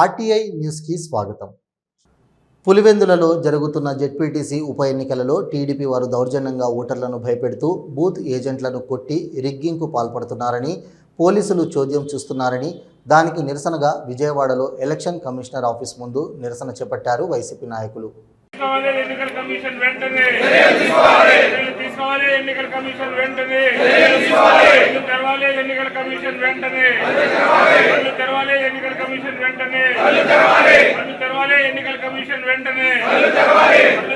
RTI న్యూస్కి స్వాగతం. పులివెందులలో జరుగుతున్న జెడ్పీటీసీ ఉప ఎన్నికలలో టీడీపీ వారు దౌర్జన్యంగా ఓటర్లను భయపెడుతూ బూత్ ఏజెంట్లను కొట్టి రిగ్గింగ్కు పాల్పడుతున్నారని పోలీసులు చోద్యం చూస్తున్నారని దానికి నిరసనగా విజయవాడలో ఎలక్షన్ కమిషనర్ ఆఫీస్ ముందు నిరసన చేపట్టారు వైసీపీ నాయకులు. తీసుకోవాలి ఎన్నికల కమిషన్ వెంటనే. చర్యలు తీసుకోవాలి ఎన్నికల కమిషన్ వెంటనే. ఇల్లు తెరవాలి ఎన్నికల కమిషన్ వెంటనే. ఇల్లు తెరవాలి ఎన్నికల కమిషన్ వెంటనే. ఇల్లు తెరవాలి. ఎన్నికల కమిషన్ వెంటనే. ఇల్లు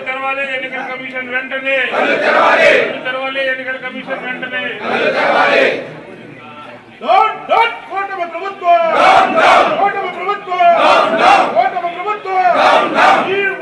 తెరవాలి. ఎన్నికల కమిషన్ వెంటనే. ఇల్లు తెరవాలి. ఎన్నికల కమిషన్ వెంటనే. డౌన్ డౌన్ కోటమ ప్రభుత్వం కోటమ ప్రభుత్వం కోటమ ప్రభుత్వం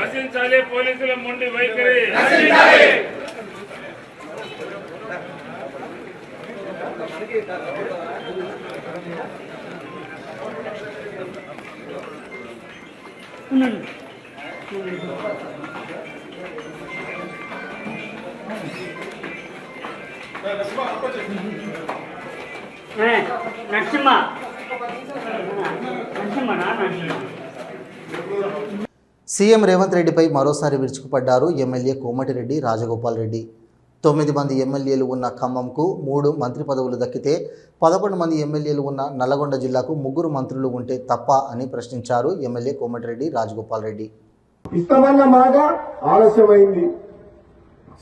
రక్షించాలి పోలీసుల మొండి వైఖరి. నరసింహ. నరసింహనా నరసింహ? సీఎం రేవంత్ రెడ్డిపై మరోసారి విరుచుకుపడ్డారు ఎమ్మెల్యే కోమటిరెడ్డి రాజగోపాల్ రెడ్డి తొమ్మిది మంది ఎమ్మెల్యేలు ఉన్న ఖమ్మంకు మూడు మంత్రి పదవులు దక్కితే పదకొండు మంది ఎమ్మెల్యేలు ఉన్న నల్లగొండ జిల్లాకు ముగ్గురు మంత్రులు ఉంటే తప్ప అని ప్రశ్నించారు ఎమ్మెల్యే కోమటిరెడ్డి రాజగోపాల్ రెడ్డి ఇష్టమన్న మాట ఆలస్యమైంది.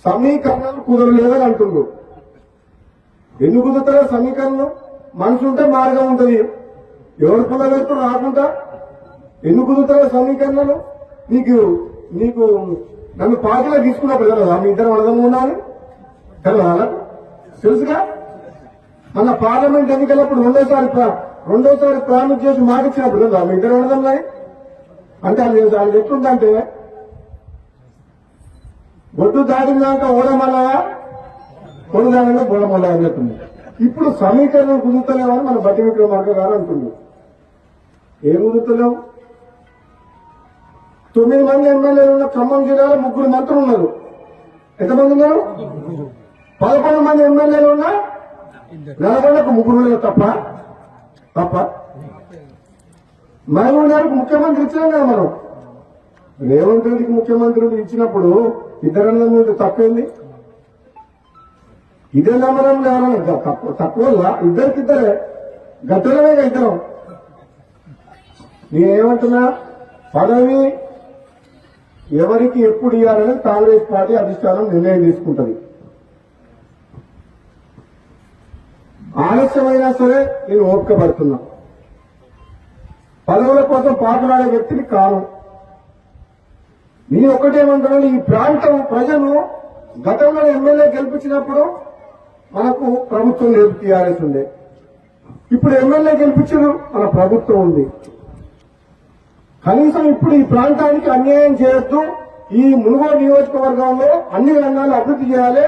సమీకరణాలు కుదరలేదని అంటుండ్రు. ఎందుకు కుదురుతారో సమీకరణలు మనసు ఉంటే మార్గం ఉంటుంది. ఎవరు కుదరలేదు రాకుండా ఎందుకు కుదురుతారో సమీకరణలు నీకు నీకు నన్ను పార్టీలో తీసుకున్నప్పుడు కదా మీ ఇద్దరు అర్థంగా ఉన్నారు కదా తెలుసుగా? మన పార్లమెంట్ ఎన్నికలప్పుడు రెండోసారి రెండోసారి ప్రామిస్ చేసి మాటిచ్చినప్పుడు కదా మీ ఇద్దరు అర్థం అంటే అది అది ఎట్లుందంటే ఒడ్డు దాటినాక ఓడమల్లయా కొడుదానంగా బోడమల్లయా అని చెప్పింది ఇప్పుడు సమీకరణం కుదురుతలేవని మన బట్టి విక్రమార్క గారు అంటుంది ఏం కుదురుతలేవు? తొమ్మిది మంది ఎమ్మెల్యేలు ఉన్న ఖమ్మం జిల్లాలో ముగ్గురు మంత్రులు ఉన్నారు. ఎంతమంది ఉన్నారు? పదకొండు మంది ఎమ్మెల్యేలు ఉన్న నల్గొండకు ముగ్గురు ఉన్నారు తప్ప. తప్ప. మహబూబ్ ముఖ్యమంత్రి ఇచ్చాం కదా మనం. రేవంత్ రెడ్డికి ముఖ్యమంత్రులు ఇచ్చినప్పుడు ఇద్దరు మీద తక్కువైంది ఇదే నమ్మడం లేవని తక్కువ తక్కువ ఇద్దరికిద్దరే గతులమే ఇద్దరం. నేనేమంటున్నా? పదవి ఎవరికి ఎప్పుడు ఇవ్వాలని కాంగ్రెస్ పార్టీ అధిష్టానం నిర్ణయం తీసుకుంటుంది. ఆలస్యమైనా సరే నేను ఓపికపడుతున్నా. పదవుల కోసం పాకులాడే వ్యక్తిని కాను. నేను ఒకటేమంటున్నాను ఈ ప్రాంతం ప్రజలు గతంలో ఎమ్మెల్యే గెలిపించినప్పుడు మనకు ప్రభుత్వం లేదు టీఆర్ఎస్ ఉండే ఇప్పుడు ఎమ్మెల్యే గెలిపించారు మన ప్రభుత్వం ఉంది. కనీసం ఇప్పుడు ఈ ప్రాంతానికి అన్యాయం చేయొద్దు. ఈ మునుగోడు నియోజకవర్గంలో అన్ని రంగాలు అభివృద్ధి చేయాలి.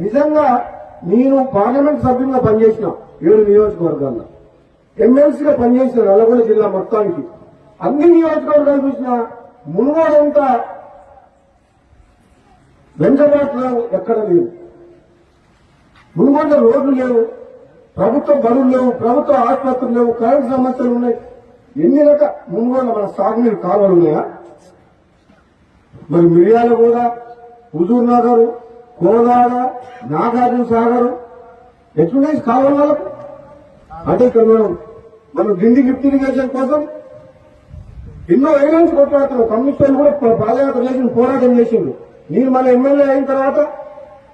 నిజంగా నేను పార్లమెంట్ సభ్యులుగా పనిచేసిన ఏడు నియోజకవర్గాల్లో. ఎమ్మెల్సీగా పనిచేసిన నల్గొండ జిల్లా మొత్తానికి. అన్ని నియోజకవర్గాలు చూసిన మునుగోడు అంతా ఎక్కడ లేవు. మునుగోడ రోడ్లు లేవు. ప్రభుత్వ బడులు లేవు. ప్రభుత్వ ఆసుపత్రులు లేవు. కరెంటు సమస్యలు ఉన్నాయి. ఎన్ని రకాల ముందు మన సాగునీరు కాలువలు ఉన్నాయా? మరి మిరియాల కూడా హుజూర్ నగర్ కోదాడ నాగార్జున సాగర్ ఎట్లున్నాయి కాలువల వాళ్ళకు? అంటే ఇక్కడ మనం మనం డిండి లిఫ్ట్ ఇరిగేషన్ కోసం ఎన్నో ఏళ్ళ నుంచి కొట్లాడుతున్నాం కమ్యూనిస్టులు కూడా పాదయాత్ర చేసి పోరాటం చేసిండు నేను మన ఎమ్మెల్యే అయిన తర్వాత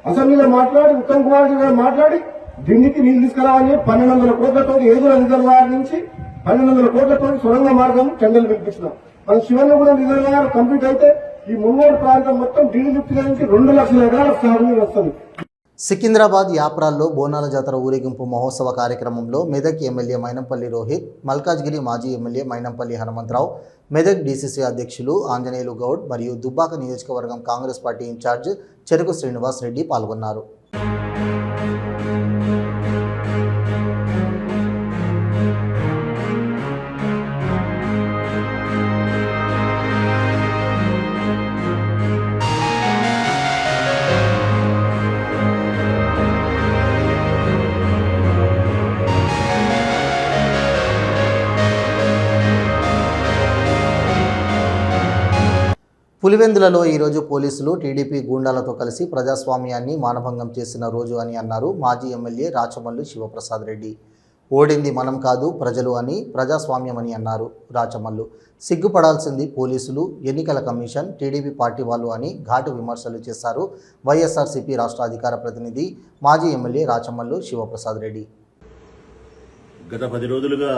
అసెంబ్లీలో మాట్లాడి ఉత్తమ్ కుమార్ గారు మాట్లాడి దిండికి నీళ్ళు తీసుకురావాలని పన్నెండు వందల కోట్లతో ఏదో రిజర్వాయర్ నుంచి పన్నెండు వందల కోట్లతో సొరంగ మార్గం టెండర్లు పిలిపించినాం మన శివన్నగూడెం రిజర్వాయర్ కంప్లీట్ అయితే ఈ మున్నూరు ప్రాంతం మొత్తం డీడీ లిఫ్ట్ నుంచి రెండు లక్షల ఎకరాల సాగు వస్తుంది. సికింద్రాబాద్ యాప్రాల్లో బోనాల జాతర ఊరేగింపు మహోత్సవ కార్యక్రమంలో మెదక్ ఎమ్మెల్యే మైనంపల్లి రోహిత్ మల్కాజ్గిరి మాజీ ఎమ్మెల్యే మైనంపల్లి హనుమంతరావు మెదక్ డీసీసీ అధ్యక్షులు ఆంజనేయులు గౌడ్ మరియు దుబ్బాక నియోజకవర్గం కాంగ్రెస్ పార్టీ ఇన్ఛార్జ్ చెరుకు శ్రీనివాస్ రెడ్డి పాల్గొన్నారు. పులివెందులలో ఈరోజు పోలీసులు టీడీపీ గూండాలతో కలిసి ప్రజాస్వామ్యాన్ని మానభంగం చేసిన రోజు అని అన్నారు మాజీ ఎమ్మెల్యే రాచమల్లు శివప్రసాద్ రెడ్డి. ఓడింది మనం కాదు ప్రజలు అని ప్రజాస్వామ్యం అని అన్నారు రాచమల్లు. సిగ్గుపడాల్సింది పోలీసులు ఎన్నికల కమిషన్ టీడీపీ పార్టీ వాళ్ళు అని ఘాటు విమర్శలు చేశారు వైఎస్ఆర్సీపీ రాష్ట్ర అధికార ప్రతినిధి మాజీ ఎమ్మెల్యే రాచమల్లు శివప్రసాద్ రెడ్డి. గత పది రోజులుగా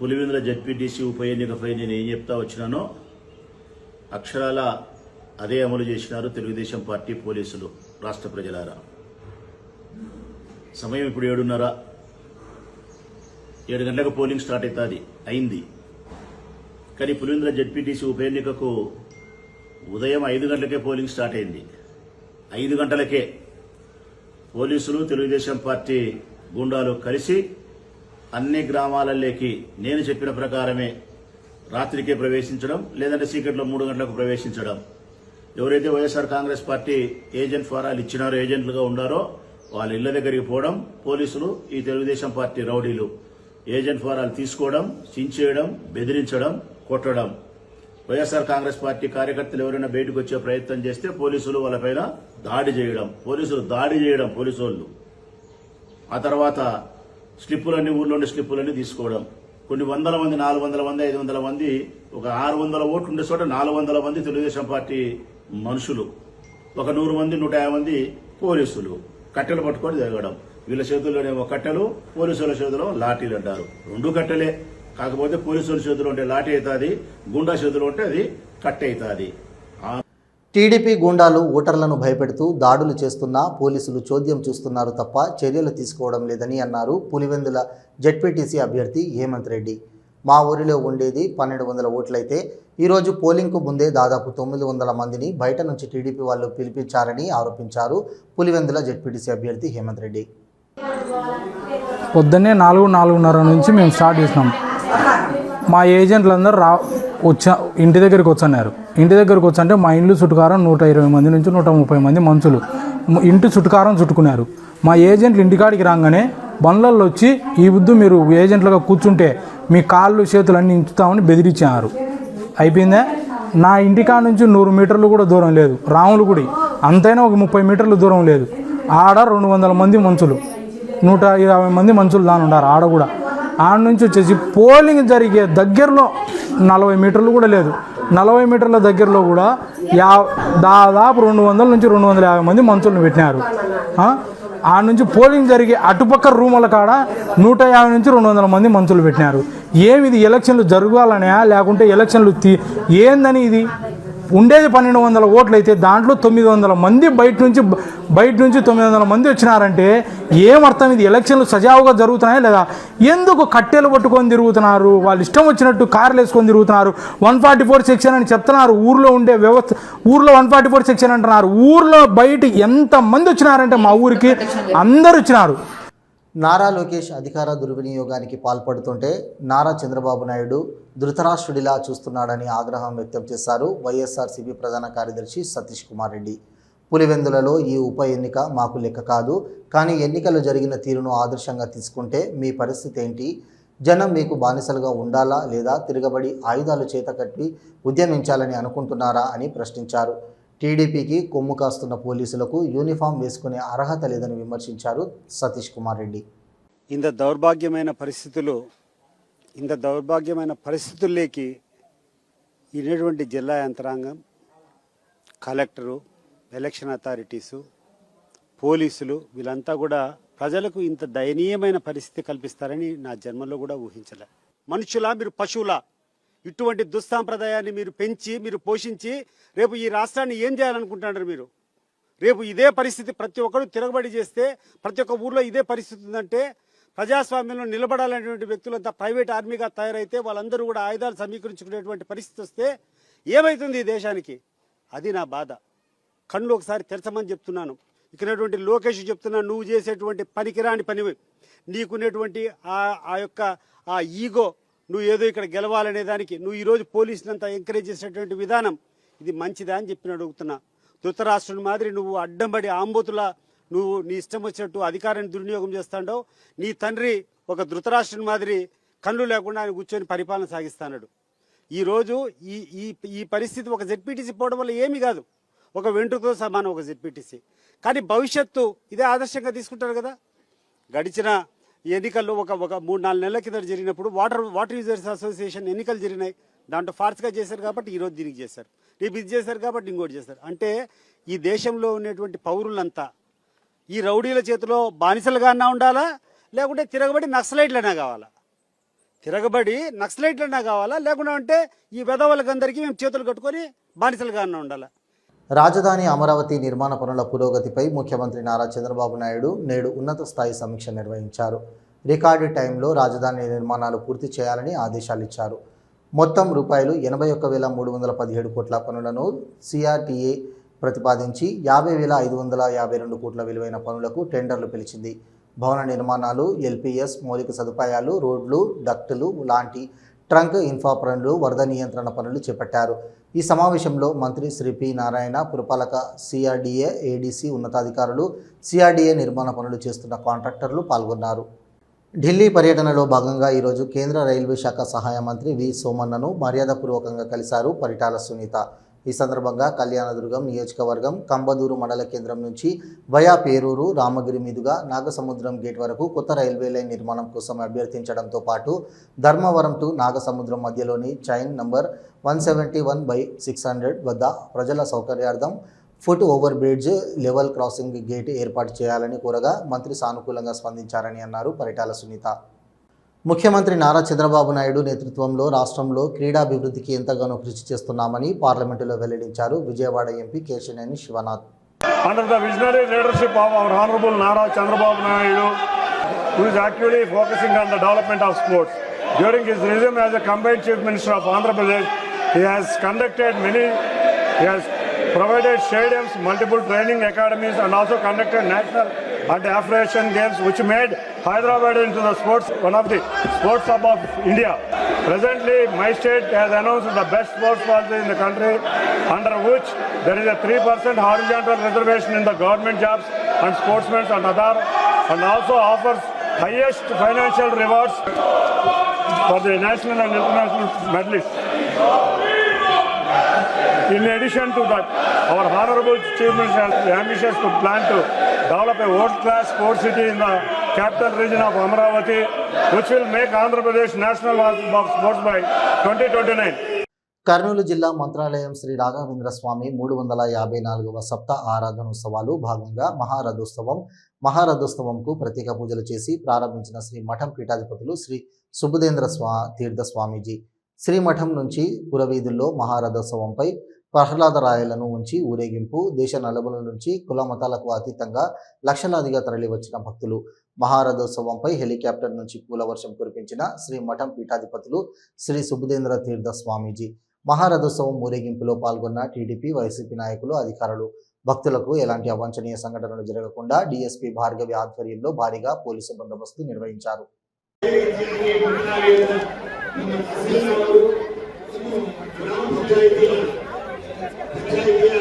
పులివెందుల జడ్పీటీసీ ఉప ఎన్నికపై నేను ఏం చెప్తా వచ్చినానో అక్షరాల అదే అమలు చేసినారు తెలుగుదేశం పార్టీ పోలీసులు రాష్ట్ర ప్రజలారా. సమయం ఇప్పుడు ఏడున్నర. ఏడు గంటలకు పోలింగ్ స్టార్ట్ అవుతుంది. అయింది. కానీ పులివెందుల జడ్పీటీసీ ఉప ఎన్నికకు ఉదయం ఐదు గంటలకే పోలింగ్ స్టార్ట్ అయింది. ఐదు గంటలకే పోలీసులు తెలుగుదేశం పార్టీ గుండాలు కలిసి అన్ని గ్రామాలలోకి నేను చెప్పిన ప్రకారమే రాత్రికే ప్రవేశించడం లేదంటే సీక్రెట్లో మూడు గంటలకు ప్రవేశించడం. ఎవరైతే వైఎస్ఆర్ కాంగ్రెస్ పార్టీ ఏజెంట్ ఫారాలు ఇచ్చినారో ఏజెంట్లుగా ఉండారో వాళ్ళ ఇళ్ళ దగ్గరికి పోవడం పోలీసులు ఈ తెలుగుదేశం పార్టీ రౌడీలు. ఏజెంట్ ఫారాలు తీసుకోవడం చించేయడం బెదిరించడం కొట్టడం. వైఎస్ఆర్ కాంగ్రెస్ పార్టీ కార్యకర్తలు ఎవరైనా బయటకు వచ్చే ప్రయత్నం చేస్తే పోలీసులు వాళ్ళపైన దాడి చేయడం. పోలీసులు దాడి చేయడం పోలీసు ఆ తర్వాత స్లిప్పులన్నీ ఊర్లోని స్లిప్పులన్నీ తీసుకోవడం. కొన్ని వందల మంది నాలుగు వందల మంది ఐదు వందల మంది ఒక ఆరు వందల ఓట్లు ఉండే చోట నాలుగు వందల మంది తెలుగుదేశం పార్టీ మనుషులు. ఒక నూరు మంది నూట యాభై మంది పోలీసులు. కట్టెలు పట్టుకొని తిరగడం. వీళ్ళ చేతుల్లోనేమో కట్టెలు పోలీసుల చేతిలో లాఠీలు అంటారు. రెండు కట్టెలే. కాకపోతే పోలీసుల చేతిలో ఉంటే లాఠీ అవుతుంది గుండా చేతిలో ఉంటే అది కట్టె అవుతుంది. టీడీపీ గూండాలు ఓటర్లను భయపెడుతూ దాడులు చేస్తున్నా పోలీసులు చోద్యం చూస్తున్నారు తప్ప చర్యలు తీసుకోవడం లేదని అన్నారు పులివెందుల జడ్పీటీసీ అభ్యర్థి హేమంత్ రెడ్డి. మా ఊరిలో ఉండేది పన్నెండు వందల ఓట్లయితే ఈరోజు పోలింగ్కు ముందే దాదాపు తొమ్మిది వందల మందిని బయట నుంచి టీడీపీ వాళ్ళు పిలిపించారని ఆరోపించారు పులివెందుల జడ్పీటీసీ అభ్యర్థి హేమంత్ రెడ్డి. పొద్దున్నే నాలుగు నాలుగున్నర నుంచి మేము స్టార్ట్ చేసినాం. మా ఏజెంట్లందరూ రా వచ్చా ఇంటి దగ్గరికి వచ్చన్నారు. ఇంటి దగ్గరికి వచ్చంటే మా ఇండ్లు చుట్టుకారం నూట ఇరవై మంది నుంచి నూట ముప్పై మంది మనుషులు. ఇంటి చుట్టుకారం చుట్టుకున్నారు. మా ఏజెంట్లు ఇంటికాడికి రాగానే బండ్లల్లో వచ్చి ఈ వద్దు మీరు ఏజెంట్లుగా కూర్చుంటే మీ కాళ్ళు చేతులు అన్నీ ఇంచుతామని బెదిరించారు. అయిపోయిందా? నా ఇంటికా నుంచి నూరు మీటర్లు కూడా దూరం లేదు. రాములు గుడి. అంతైనా ఒక ముప్పై మీటర్లు దూరం లేదు. ఆడ రెండు వందల మంది మనుషులు. నూట ఇరవై మంది మనుషులు దాని ఉన్నారు ఆడ కూడా. ఆడ నుంచి వచ్చేసి పోలింగ్ జరిగే దగ్గరలో నలభై మీటర్లు కూడా లేదు. నలభై మీటర్ల దగ్గరలో కూడా యా దాదాపు రెండు వందల నుంచి రెండు వందల యాభై మంది మంచులను పెట్టినారు. ఆ? నుంచి పోలింగ్ జరిగే అటుపక్క రూముల కాడ నూట యాభై నుంచి రెండు వందల మంది మంచులు పెట్టినారు. ఏమి ఇది? ఎలక్షన్లు జరగాలనే లేకుంటే ఎలక్షన్లు తీ ఏందని ఇది? ఉండేది పన్నెండు వందల ఓట్లు అయితే దాంట్లో తొమ్మిది వందల మంది బయట నుంచి బయట నుంచి తొమ్మిది వందల మంది వచ్చినారంటే ఏం అర్థం ఇది? ఎలక్షన్లు సజావుగా జరుగుతున్నాయా లేదా? ఎందుకు కట్టెలు పట్టుకొని తిరుగుతున్నారు? వాళ్ళు ఇష్టం వచ్చినట్టు కార్లు వేసుకొని తిరుగుతున్నారు. వన్ ఫార్టీ ఫోర్ సెక్షన్ అని చెప్తున్నారు. ఊర్లో ఉండే వ్యవస్థ ఊర్లో వన్ ఫార్టీ ఫోర్ సెక్షన్ అంటున్నారు. ఊర్లో బయట ఎంత మంది వచ్చినారంటే మా ఊరికి అందరు వచ్చినారు. నారా లోకేష్ అధికార దుర్వినియోగానికి పాల్పడుతుంటే నారా చంద్రబాబు నాయుడు ధృతరాష్ట్రుడిలా చూస్తున్నాడని ఆగ్రహం వ్యక్తం చేశారు వైఎస్ఆర్సీపీ ప్రధాన కార్యదర్శి సతీష్ కుమార్ రెడ్డి. పులివెందులలో ఈ ఉప ఎన్నిక మాకు లెక్క కాదు కానీ ఎన్నికలు జరిగిన తీరును ఆదర్శంగా తీసుకుంటే మీ పరిస్థితి ఏంటి? జనం మీకు బానిసలుగా ఉండాలా లేదా తిరగబడి ఆయుధాలు చేత కట్టి ఉద్యమించాలని అనుకుంటున్నారా అని ప్రశ్నించారు. టీడీపీకి కొమ్ము కాస్తున్న పోలీసులకు యూనిఫామ్ వేసుకునే అర్హత లేదని విమర్శించారు సతీష్ కుమార్ రెడ్డి. ఇంత దౌర్భాగ్యమైన పరిస్థితులు ఇంత దౌర్భాగ్యమైన పరిస్థితుల్లోకి ఇటువంటి జిల్లా యంత్రాంగం కలెక్టరు ఎలక్షన్ అథారిటీసు పోలీసులు వీళ్ళంతా కూడా ప్రజలకు ఇంత దయనీయమైన పరిస్థితి కల్పిస్తారని నా జన్మలో కూడా ఊహించలే. మనుషులా మీరు పశువులా? ఇటువంటి దుస్సాంప్రదాయాన్ని మీరు పెంచి మీరు పోషించి రేపు ఈ రాష్ట్రాన్ని ఏం చేయాలనుకుంటున్నారు మీరు? రేపు ఇదే పరిస్థితి ప్రతి ఒక్కరు తిరగబడి చేస్తే ప్రతి ఒక్క ఊర్లో ఇదే పరిస్థితి ఉందంటే ప్రజాస్వామ్యంలో నిలబడాలనేటువంటి వ్యక్తులంతా ప్రైవేట్ ఆర్మీగా తయారైతే వాళ్ళందరూ కూడా ఆయుధాలు సమీకరించుకునేటువంటి పరిస్థితి వస్తే ఏమవుతుంది ఈ దేశానికి? అది నా బాధ. కళ్ళు ఒకసారి తెరచమని చెప్తున్నాను. ఇక్కడటువంటి లోకేష్ చెప్తున్నా నువ్వు చేసేటువంటి పనికిరాని పనివి. నీకునేటువంటి ఆ ఆ యొక్క ఆ ఈగో నువ్వు ఏదో ఇక్కడ గెలవాలనే దానికి నువ్వు ఈరోజు పోలీసులంతా ఎంకరేజ్ చేసేటువంటి విధానం ఇది మంచిదా అని చెప్పి అడుగుతున్నా. ధృతరాష్ట్రుని మాదిరి నువ్వు అడ్డంబడి ఆంబోతుల నువ్వు నీ ఇష్టం వచ్చినట్టు అధికారాన్ని దుర్వినియోగం చేస్తాడో నీ తండ్రి ఒక ధృతరాష్ట్రుని మాదిరి కళ్ళు లేకుండా ఆయన కూర్చొని పరిపాలన సాగిస్తాడు ఈరోజు ఈ ఈ ఈ పరిస్థితి ఒక జెడ్పీటీసీ పోవడం వల్ల ఏమీ కాదు. ఒక వెంట్రుకతో సమానం ఒక జెడ్పీటీసీ. కానీ భవిష్యత్తు ఇదే ఆదర్శంగా తీసుకుంటారు కదా. గడిచిన ఎన్నికల్లో ఒక ఒక మూడు నాలుగు నెలల కింద జరిగినప్పుడు వాటర్ వాటర్ యూజర్స్ అసోసియేషన్ ఎన్నికలు జరిగినాయి. దాంట్లో ఫార్స్గా చేశారు కాబట్టి ఈరోజు దీనికి చేశారు. రేపు ఇది చేశారు కాబట్టి ఇంకోటి చేశారు. అంటే ఈ దేశంలో ఉన్నటువంటి పౌరులంతా ఈ రౌడీల చేతిలో బానిసలుగానా ఉండాలా? లేకుంటే తిరగబడి నక్సలైట్లైనా కావాలా? తిరగబడి నక్సలైట్లైనా కావాలా? లేకుండా అంటే ఈ వెధవలకందరికీ మేము చేతులు కట్టుకొని బానిసలుగానే ఉండాలా? రాజధాని అమరావతి నిర్మాణ పనుల పురోగతిపై ముఖ్యమంత్రి నారా చంద్రబాబు నాయుడు నేడు ఉన్నత స్థాయి సమీక్ష నిర్వహించారు. రికార్డు టైంలో రాజధాని నిర్మాణాలు పూర్తి చేయాలని ఆదేశాలు ఇచ్చారు మొత్తం రూపాయలు ఎనభై ఒక్క వేల మూడు వందల పదిహేడు కోట్ల పనులను సిఆర్టీఏ ప్రతిపాదించి యాభై వేల ఐదు వందల యాభై రెండు కోట్ల విలువైన పనులకు టెండర్లు పిలిచింది. భవన నిర్మాణాలు ఎల్పిఎస్ మౌలిక సదుపాయాలు రోడ్లు డక్టులు లాంటి ట్రంక్ ఇన్ఫ్రా పనులు వరద నియంత్రణ పనులు చేపట్టారు. ఈ సమావేశంలో మంత్రి శ్రీ పి నారాయణ పురపాలక సిఆర్డీఏ ఏడీసీ ఉన్నతాధికారులు సిఆర్డీఏ నిర్మాణ పనులు చేస్తున్న కాంట్రాక్టర్లు పాల్గొన్నారు. ఢిల్లీ పర్యటనలో భాగంగా ఈరోజు కేంద్ర రైల్వే శాఖ సహాయ మంత్రి వి సోమన్నను మర్యాదపూర్వకంగా కలిశారు పరిటాల సునీత. ఈ సందర్భంగా కళ్యాణదుర్గం నియోజకవర్గం కంబదూరు మండల కేంద్రం నుంచి వయా పేరూరు రామగిరి మీదుగా నాగసముద్రం గేట్ వరకు కొత్త రైల్వే లైన్ నిర్మాణం కోసం అభ్యర్థించడంతో పాటు Dharmavaram to Nagasamudram మధ్యలోని chain number one seventy one by six hundred వద్ద ప్రజల సౌకర్యార్థం foot over bridge level crossing gate ఏర్పాటు చేయాలని కోరగా మంత్రి సానుకూలంగా స్పందించారని అన్నారు పరిటాల సునీత. ముఖ్యమంత్రి నారా చంద్రబాబు నాయుడు నేతృత్వంలో రాష్ట్రంలో క్రీడాభివృద్ధికి ఎంతగానో కృషి చేస్తున్నామని పార్లమెంటులో వెల్లడించారు Vijayawada MP Kesineni Sivanath. Under the visionary leadership of our honourable Nara Chandrababu Naidu is actually focusing on the development of sports during his regime as a combine chief minister of Andhra Pradesh he has conducted many he has provided stadiums multiple training academies and also conducted national and Afro-Asian games, which made Hyderabad into the sports, one of the sports hub of India. Presently, my state has announced the best sports policy in the country, under which there is a 3% horizontal reservation in the government jobs and sportsmen and other, and also offers highest financial rewards for the national and international medalists. In addition to that, our Honorable Chief Minister is ambitious to plan to develop a world-class sports city in the capital region of Amravati, which will make Andhra Pradesh national hub of sports by 2029. Kurnool జిల్లా మంత్రాలయం శ్రీ రాఘవేంద్ర స్వామి మూడు వందల యాభై నాలుగవ సప్త ఆరాధనోత్సవాలు భాగంగా మహారథోత్సవం మహారథోత్సవంకు ప్రత్యేక పూజలు చేసి ప్రారంభించిన శ్రీ మఠం పీఠాధిపతులు శ్రీ సుబుధేంద్ర స్వా తీర్థ స్వామీజీ శ్రీ మఠం నుంచి పురవీధుల్లో మహారథోత్సవంపై ప్రహ్లాద రాయలను ఉంచి ఊరేగింపు దేశ నలుమూలల నుంచి కుల మతాలకు అతీతంగా లక్షలాదిగా తరలివచ్చిన భక్తులు మహారథోత్సవంపై హెలికాప్టర్ నుంచి పూల వర్షం కురిపించిన శ్రీ మఠం పీఠాధిపతులు శ్రీ సుబుధేంద్ర తీర్థ స్వామీజీ మహారథోత్సవం ఊరేగింపులో పాల్గొన్న టీడీపీ వైసీపీ నాయకులు అధికారులు భక్తులకు ఎలాంటి అవాంఛనీయ సంఘటనలు జరగకుండా డీఎస్పీ భార్గవి ఆధ్వర్యంలో భారీగా పోలీసు బందోబస్తు నిర్వహించారు Amen.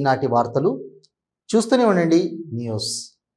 ఈనాటి వార్తలు చూస్తూనే ఉండండి న్యూస్.